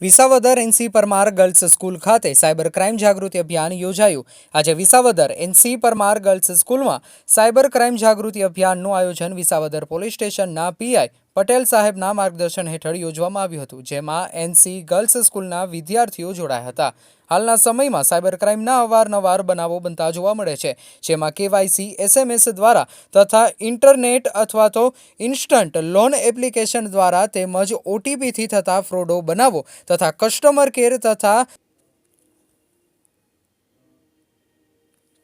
Visavadar NC Parmar girls school ખાતે cyber crime જાગૃતિ અભિયાન યોજાયું. આજે વિસાવદર એનસી પરમાર ગર્લ્સ સ્કૂલમાં સાયબર ક્રાઇમ જાગૃતિ અભિયાનનું આયોજન વિસાવદર પોલીસ સ્ટેશનના પીઆઈ પટેલ સાહેબના માર્ગદર્શન હેઠળ યોજવામાં આવ્યું હતું, જેમાં એનસી ગર્લ્સ સ્કૂલના વિદ્યાર્થીઓ જોડાયા હતા. હાલના સમયમાં સાયબર ક્રાઇમના અવારનવાર બનાવો બનતા જોવા મળે છે, જેમાં કેવાયસી, એસએમએસ દ્વારા તથા ઇન્ટરનેટ અથવા તો ઇન્સ્ટન્ટ લોન એપ્લિકેશન દ્વારા તેમજ ઓટીપીથી થતા ફ્રોડો બનાવો તથા કસ્ટમર કેર તથા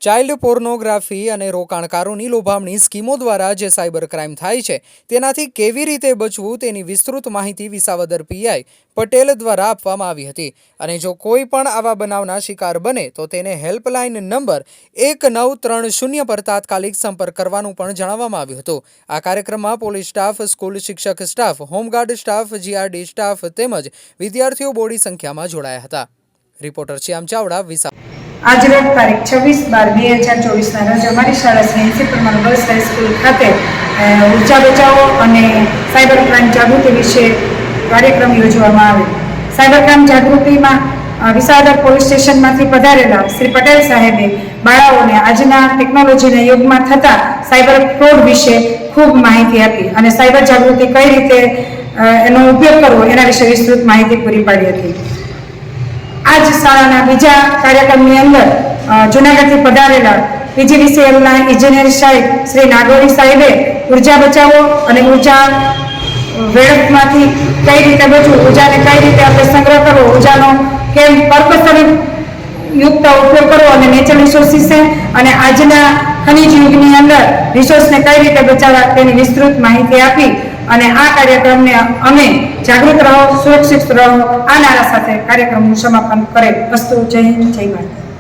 ચાઇલ્ડ પોર્નોગ્રાફી અને રોકાણકારોની લોભામણી સ્કીમો દ્વારા જે સાયબર ક્રાઇમ થાય છે, તેનાથી કેવી રીતે બચવું તેની વિસ્તૃત માહિતી વિસાવદર પીઆઈ પટેલ દ્વારા આપવામાં આવી હતી. અને જો કોઈ પણ આવા બનાવના શિકાર બને, તો તેને હેલ્પલાઇન નંબર એક નવ ત્રણ શૂન્ય પર તાત્કાલિક સંપર્ક કરવાનું પણ જણાવવામાં આવ્યું હતું. આ કાર્યક્રમમાં પોલીસ સ્ટાફ, સ્કૂલ શિક્ષક staff, home guard staff, GRD staff તેમજ વિદ્યાર્થીઓ બોડી સંખ્યામાં જોડાયા હતા. રિપોર્ટર શ્યામ ચાવડા વિસા આજરોજ તારીખ છવ્વીસ બાર બે હજાર ચોવીસના રોજ અમારી શાળા Shri NC Parmar girls high school ખાતે ઊર્જા બચાવો અને સાયબર ક્રાઇમ જાગૃતિ વિશે કાર્યક્રમ યોજવામાં આવે સાયબર ક્રાઇમ જાગૃતિમાં વિસાવદર પોલીસ સ્ટેશનમાંથી પધારેલા શ્રી પટેલ સાહેબે બાળાઓને આજના ટેકનોલોજીના યુગમાં થતા સાયબર ફ્રોડ વિશે ખૂબ માહિતી આપી અને સાયબર જાગૃતિ કઈ રીતે એનો ઉપયોગ કરવો એના વિશે વિસ્તૃત માહિતી પૂરી પાડી હતી. આ જ શાળાના બીજા કાર્યક્રમની અંદર જુનાગઢથી પધારેલા પીજીવીસીએલના ઇજનેર સાહેબ શ્રી નાગોરી સાહેબે ઊર્જા બચાવો અને ઊર્જા વેડફમાંથી કઈ રીતે બચવું, ઉર્જાને કઈ રીતે આપણે સંગ્રહ કરવો, ઉર્જાનો કેમ પર્પસર યુક્ત ઉપયોગ કરવો અને નેચરલ રિસોર્સિસ છે અને આજના ખનિજ યુગની અંદર રિસોર્સને કઈ રીતે બચાવવા તેની વિસ્તૃત માહિતી આપી અને આ કાર્યક્રમને અમે જાગૃત રહો, સુરક્ષિત રહો. આ નારા સાથે કાર્યક્રમનું સમાપન કરેલ વસ્તુ જય હિન્દ, જય ભારત.